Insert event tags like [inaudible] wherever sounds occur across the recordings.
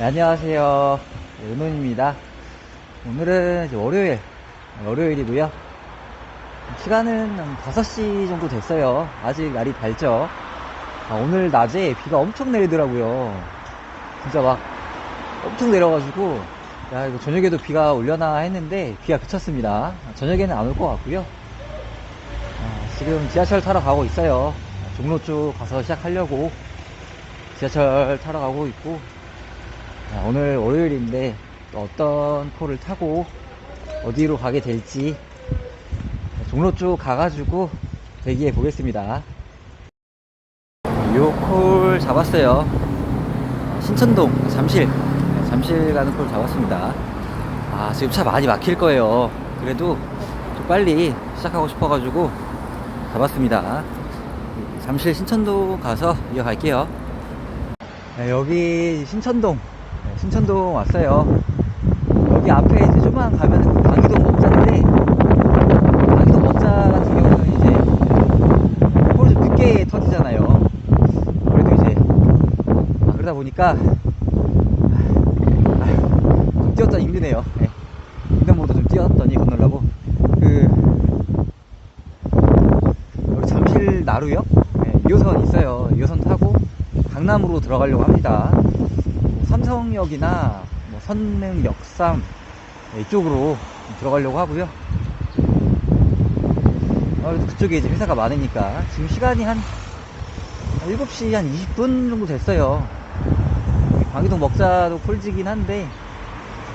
네, 안녕하세요. 네, 은호입니다. 오늘은 월요일, 월요일이고요. 시간은 한 5시 정도 됐어요. 아직 날이 밝죠. 아, 오늘 낮에 비가 엄청 내리더라고요. 진짜 막 엄청 내려가지고, 야, 이거 저녁에도 비가 올려나 했는데 비가 그쳤습니다. 저녁에는 안 올 것 같고요. 아, 지금 지하철 타러 가고 있어요. 종로 쪽 가서 시작하려고 지하철 타러 가고 있고, 아, 오늘 월요일인데 또 어떤 콜을 타고 어디로 가게 될지 종로 쪽 가가지고 대기해 보겠습니다. 요콜 잡았어요. 신천동 잠실 잠실 가는 콜 잡았습니다. 아 지금 차 많이 막힐 거예요. 그래도 좀 빨리 시작하고 싶어가지고 잡았습니다. 잠실 신천동 가서 이어갈게요. 네, 여기 신천동 네, 신천동 왔어요. 여기 앞에 이제 조금만 가면 그 방이동 먹자인데 방이동 먹자 같은 경우는 이제 콜이 좀 늦게 터지잖아요. 그래도 이제 아, 그러다 보니까 아휴, 좀 뛰었더니 힘드네요. 네. 횡단보도 좀 뛰었더니 건너려고 그 여기 잠실 나루역 네, 2호선 있어요. 2호선 타고 강남으로 들어가려고 합니다. 뭐 삼성역이나 뭐 선릉, 역삼 네, 이쪽으로 들어가려고 하고요. 아무래도 그쪽에 이제 회사가 많으니까 지금 시간이 한 7시 한 20분 정도 됐어요. 방이동 먹자도 콜지긴 한데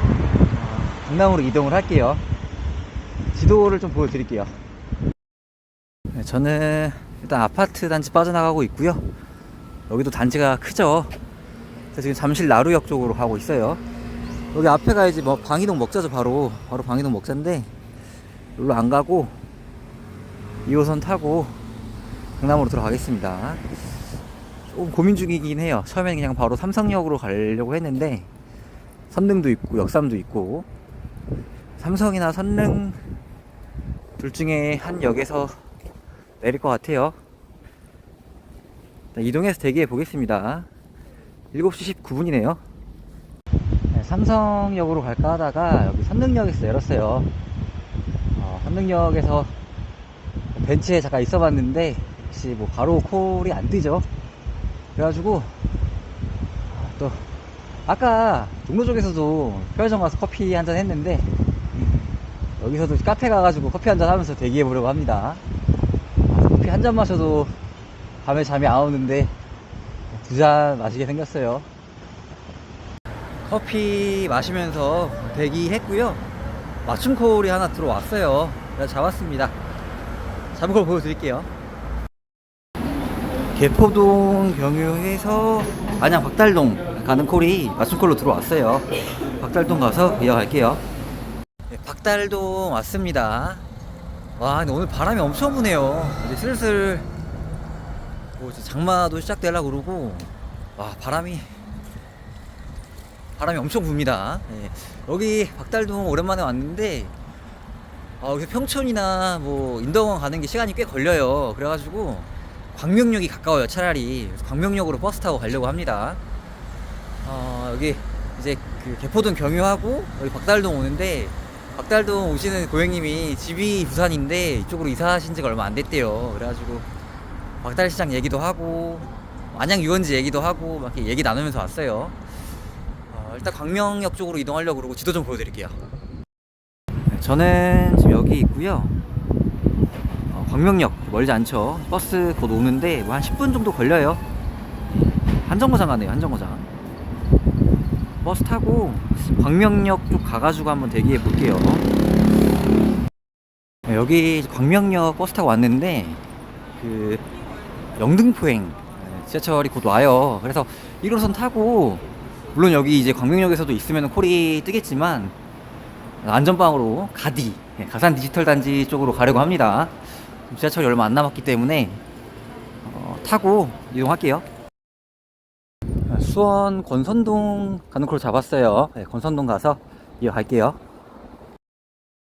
어, 강남으로 이동을 할게요. 지도를 좀 보여드릴게요. 네, 저는 일단 아파트 단지 빠져나가고 있고요. 여기도 단지가 크죠. 그래서 지금 잠실 나루역 쪽으로 가고 있어요. 여기 앞에가 이제 뭐 방이동 먹자죠 바로 바로 방이동 먹자인데 여기로 안 가고 2호선 타고 강남으로 들어가겠습니다. 조금 고민 중이긴 해요. 처음에는 그냥 바로 삼성역으로 가려고 했는데 선릉도 있고 역삼도 있고 삼성이나 선릉 둘 중에 한 역에서 내릴 것 같아요. 이동해서 대기해 보겠습니다. 7시 19분이네요. 삼성역으로 갈까 하다가 여기 선릉역에서 내렸어요. 어, 선릉역에서 벤치에 잠깐 있어 봤는데 역시 뭐 바로 콜이 안 뜨죠. 그래가지고 아, 또 아까 종로 쪽에서도 편의점 가서 커피 한 잔 했는데 여기서도 카페 가가지고 커피 한 잔 하면서 대기해 보려고 합니다. 아, 커피 한 잔 마셔도 밤에 잠이 안 오는데 두 잔 마시게 생겼어요. 커피 마시면서 대기했고요. 맞춤 콜이 하나 들어왔어요. 그래서 잡았습니다. 잡은 걸 보여드릴게요. 개포동 경유해서 안양 박달동 가는 콜이 맞춤 콜로 들어왔어요. 박달동 가서 이어갈게요. 네, 박달동 왔습니다. 와, 근데 오늘 바람이 엄청 부네요. 이제 슬슬 뭐 장마도 시작되려고 그러고 와 바람이 바람이 엄청 붑니다. 예. 여기 박달동 오랜만에 왔는데 아, 여기 평촌이나 뭐 인덕원 가는 게 시간이 꽤 걸려요. 그래가지고 광명역이 가까워요. 차라리 광명역으로 버스 타고 가려고 합니다. 어, 여기 이제 그 개포동 경유하고 여기 박달동 오는데 박달동 오시는 고객님이 집이 부산인데 이쪽으로 이사하신 지가 얼마 안 됐대요. 그래가지고 박달 시장 얘기도 하고 안양 유원지 얘기도 하고 막 이렇게 얘기 나누면서 왔어요. 어, 일단 광명역 쪽으로 이동하려고 그러고 지도 좀 보여드릴게요. 네, 저는 지금 여기 있고요. 어, 광명역 멀지 않죠. 버스 곧 오는데 뭐 한 10분 정도 걸려요. 한정거장 가네요. 한정거장. 버스 타고 광명역 쪽 가가지고 한번 대기해 볼게요. 네, 여기 광명역 버스 타고 왔는데 그 영등포행 네, 지하철이 곧 와요. 그래서 1호선 타고 물론 여기 이제 광명역에서도 있으면 콜이 뜨겠지만 안전방으로 가디 예, 가산 디지털 단지 쪽으로 가려고 합니다. 지하철이 얼마 안 남았기 때문에 어, 타고 이동할게요. 수원 권선동 가는 콜 잡았어요. 네, 권선동 가서 이어갈게요.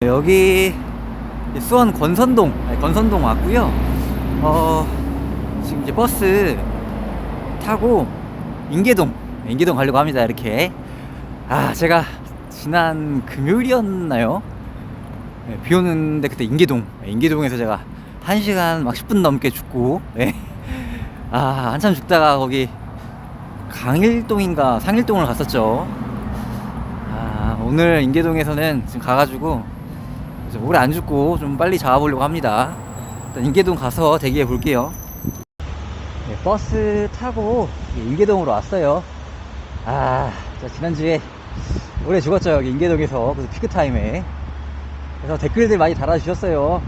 네, 여기 수원 권선동 네, 권선동 왔고요. 어, 이제 버스 타고 인계동 인계동 가려고 합니다. 이렇게 아, 제가 지난 금요일이었나요? 네, 비 오는데 그때 인계동, 네, 인계동에서 제가 1시간 막 10분 넘게 죽고, 네. 아, 한참 죽다가 거기 강일동인가 상일동을 갔었죠. 아, 오늘 인계동에서는 지금 가가지고 좀 오래 안 죽고 좀 빨리 잡아보려고 합니다. 일단 인계동 가서 대기해 볼게요. 네, 버스 타고 인계동으로 왔어요. 아, 저 지난주에 오래 죽었죠, 여기 인계동에서. 그래서 피크타임에. 그래서 댓글들 많이 달아주셨어요.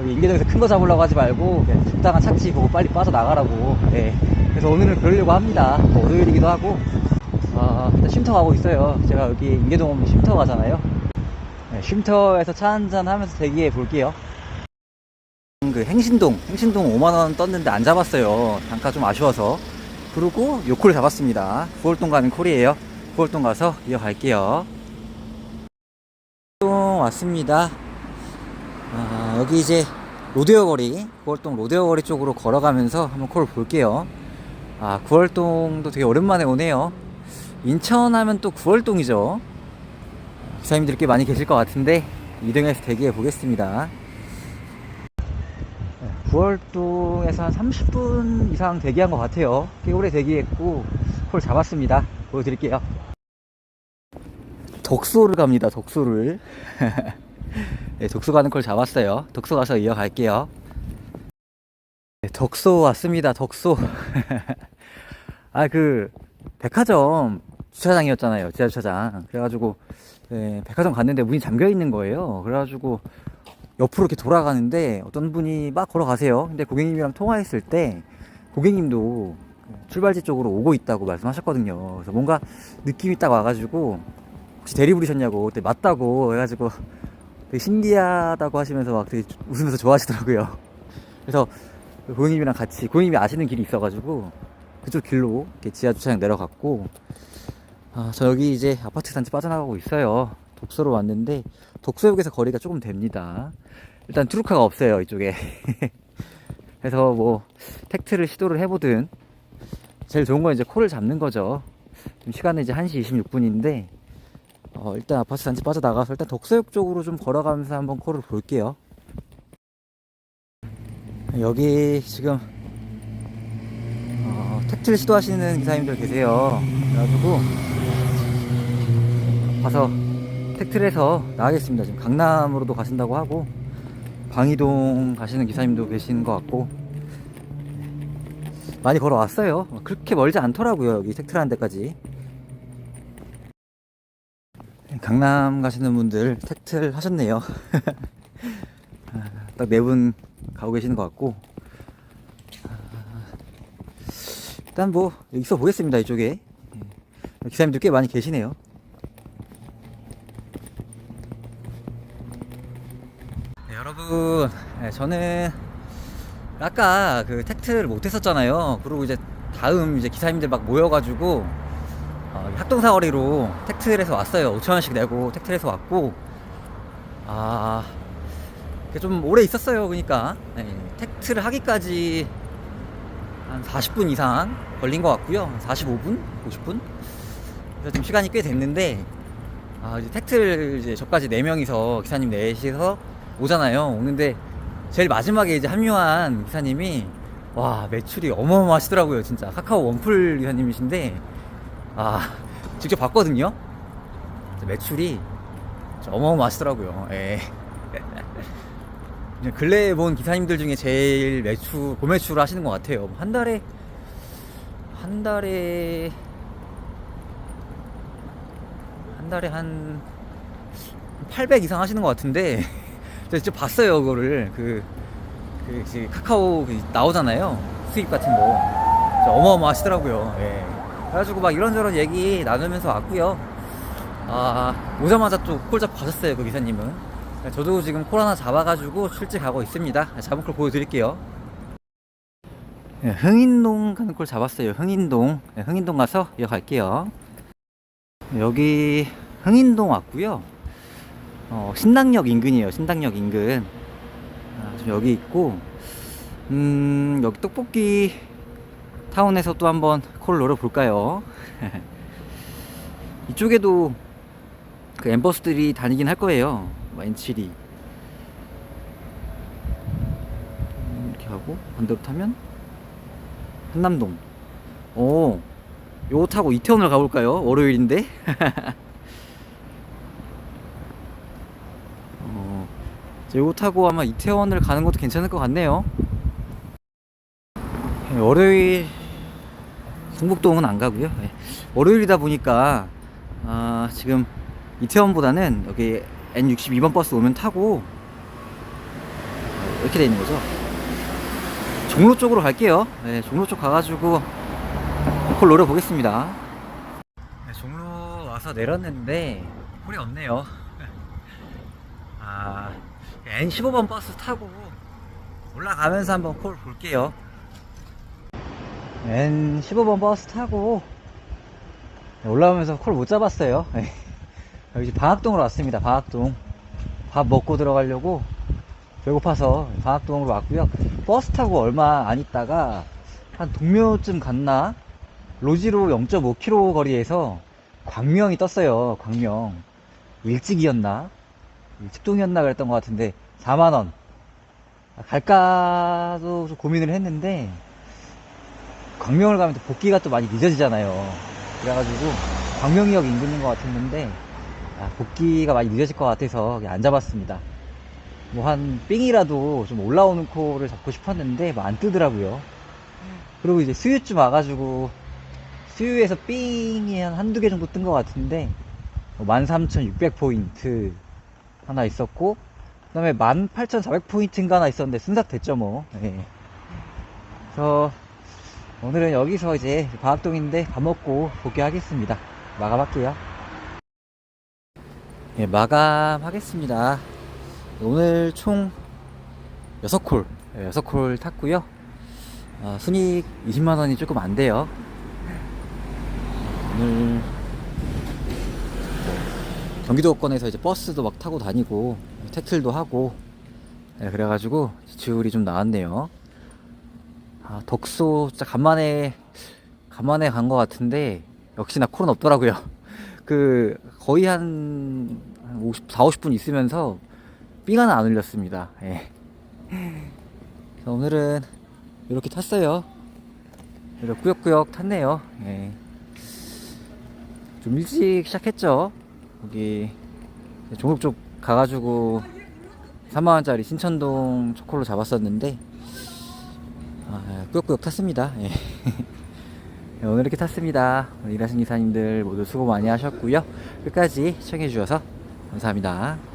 여기 인계동에서 큰 거 잡으려고 하지 말고, 적당한 착지 보고 빨리 빠져나가라고. 네. 그래서 오늘은 그러려고 합니다. 뭐 월요일이기도 하고. 아, 쉼터 가고 있어요. 제가 여기 인계동 오면 쉼터 가잖아요. 네, 쉼터에서 차 한잔 하면서 대기해 볼게요. 그 행신동, 행신동 5만원 떴는데 안 잡았어요. 단가 좀 아쉬워서. 그리고 요콜 잡았습니다. 9월동 가는 콜이에요. 9월동 가서 이어갈게요. 동 왔습니다. 아, 여기 이제 로데오 거리, 9월동 로데오 거리 쪽으로 걸어가면서 한번 콜 볼게요. 아, 9월동도 되게 오랜만에 오네요. 인천 하면 또 9월동이죠. 기사님들 꽤 많이 계실 것 같은데 2등에서 대기해 보겠습니다. 9월동에서 한 30분 이상 대기한 것 같아요. 꽤 오래 대기했고 콜 잡았습니다. 보여드릴게요. 덕소를 갑니다. 덕소를. [laughs] 네, 덕소 가는 콜 잡았어요. 덕소 가서 이어갈게요. 네, 덕소 왔습니다. 덕소. [laughs] 아 그 백화점 주차장이었잖아요. 지하 주차장. 그래가지고 네, 백화점 갔는데 문이 잠겨 있는 거예요. 그래가지고 옆으로 이렇게 돌아가는데 어떤 분이 막 걸어가세요. 근데 고객님이랑 통화했을 때 고객님도 출발지 쪽으로 오고 있다고 말씀하셨거든요. 그래서 뭔가 느낌이 딱 와가지고 혹시 대리 부리셨냐고 그때 맞다고 해가지고 되게 신기하다고 하시면서 막 되게 웃으면서 좋아하시더라고요. 그래서 고객님이랑 같이 고객님이 아시는 길이 있어가지고 그쪽 길로 지하 주차장 내려갔고 아, 저 여기 이제 아파트 단지 빠져나가고 있어요. 독서로 왔는데 독서역에서 거리가 조금 됩니다. 일단 트루카가 없어요 이쪽에. [laughs] 그래서 뭐 택트를 시도를 해보든 제일 좋은 건 이제 콜을 잡는 거죠. 지금 시간은 이제 1시 26분인데 어, 일단 아파트 단지 빠져나가서 일단 독서역 쪽으로 좀 걸어가면서 한번 콜을 볼게요. 여기 지금 어, 택트를 시도하시는 기사님들 계세요. 그래가지고 가서 택트에서 나가겠습니다. 지금 강남으로도 가신다고 하고 방이동 가시는 기사님도 계시는 것 같고 많이 걸어왔어요. 그렇게 멀지 않더라고요. 여기 택트라는 데까지. 강남 가시는 분들 택트를 하셨네요. [laughs] 딱 네 분 가고 계시는 것 같고 일단 뭐 있어 보겠습니다 이쪽에 기사님들 꽤 많이 계시네요. 여러분, 네, 저는 아까 그 택트를 못 했었잖아요. 그리고 이제 다음 이제 기사님들 막 모여가지고 어, 학동사거리로 택트에서 왔어요. 5천원씩 내고 택트에서 왔고, 아, 그게 좀 오래 있었어요. 그러니까 네, 택트를 하기까지 한 40분 이상 걸린 것 같고요. 45분, 50분. 그래서 좀 시간이 꽤 됐는데, 아, 이제 택트를 이제 저까지 4명이서 기사님 넷이서 오잖아요. 오는데 제일 마지막에 이제 합류한 기사님이 와 매출이 어마어마하시더라고요. 진짜 카카오 원풀 기사님이신데 아 직접 봤거든요. 매출이 어마어마하시더라고요. 예. [laughs] 근래에 본 기사님들 중에 제일 매출 고매출 하시는 것 같아요. 한 달에 한 달에 한 달에 한 800 이상 하시는 것 같은데 [laughs] 직접 봤어요 그거를. 그, 그 카카오 그 나오잖아요. 수입 같은 거. 어마어마하시더라고요. 예. 그래가지고 막 이런저런 얘기 나누면서 왔고요. 아 오자마자 또 콜 잡고 가셨어요 그 기사님은. 저도 지금 콜 하나 잡아가지고 출직하고 있습니다. 잡은 콜 보여드릴게요. 예, 흥인동 가는 콜 잡았어요 흥인동. 예, 흥인동 가서 이어갈게요. 여기 흥인동 왔고요 어, 신당역 인근이에요. 신당역 인근. 아, 지금 여기 있고, 음, 여기 떡볶이 타운에서 또 한번 콜 노려볼까요? [laughs] 이쪽에도 그 엠버스들이 다니긴 할 거예요. 마인칠이 이렇게 하고 반대로 타면 한남동. 오, 요거 타고 이태원을 가볼까요? 월요일인데. [laughs] 어, 이제 요거 타고 아마 이태원을 가는 것도 괜찮을 것 같네요. 예, 월요일 성북동은 안 가고요. 예. 월요일이다 보니까 아, 지금 이태원보다는 여기 N62번 버스 오면 타고 어, 이렇게 돼 있는 거죠. 종로 쪽으로 갈게요. 네, 종로 쪽 가가지고 콜 노려 보겠습니다. 네, 종로 와서 내렸는데 콜이 없네요. [laughs] 아, N15번 버스 타고 올라가면서 한번 콜 볼게요. N15번 버스 타고 올라오면서 콜 못 잡았어요. 네. [laughs] 여기 방학동으로 왔습니다. 방학동. 밥 먹고 들어가려고 배고파서 방학동으로 왔고요. 버스 타고 얼마 안 있다가 한 동묘쯤 갔나? 로지로 0.5km 거리에서 광명이 떴어요. 광명. 일찍이었나? 일찍동이었나 그랬던 것 같은데 4만원. 갈까도 좀 고민을 했는데 광명을 가면 또 복귀가 또 많이 늦어지잖아요. 그래가지고 광명역 인근인 것 같았는데 아, 복귀가 많이 늦어질 것 같아서 안 잡았습니다. 뭐 한 삥이라도 좀 올라오는 코를 잡고 싶었는데 뭐 안 뜨더라고요. 그리고 이제 수유쯤 와가지고 수유에서 삥이 한 한두 개 정도 뜬것 같은데 뭐 13,600포인트 하나 있었고 그 다음에 18,400포인트인가 하나 있었는데 순삭 됐죠 뭐. 예. 그래서 오늘은 여기서 이제 방학동인데 밥 먹고 복귀하겠습니다. 마감할게요. 예, 마감하겠습니다. 오늘 총 6콜 예, 6콜 탔고요. 아, 순익 20만원이 조금 안 돼요. 오늘 경기도권에서 이제 버스도 막 타고 다니고 택틀도 하고 네, 그래가지고 지출이 좀 나왔네요. 아, 덕소 진짜 간만에 간만에 간 것 같은데 역시나 콜은 없더라고요. [laughs] 그 거의 한, 한 50, 4, 50분 있으면서 삥 하나 안 울렸습니다. 예. 오늘은 이렇게 탔어요. 이렇게 꾸역꾸역 탔네요. 예. 좀 일찍 시작했죠. 여기 종목 쪽 가가지고 3만원짜리 신천동 초콜로 잡았었는데 아, 꾸역꾸역 탔습니다. 예. 네, [laughs] 오늘 이렇게 탔습니다. 일하신 기사님들 모두 수고 많이 하셨고요. 끝까지 시청해 주셔서 감사합니다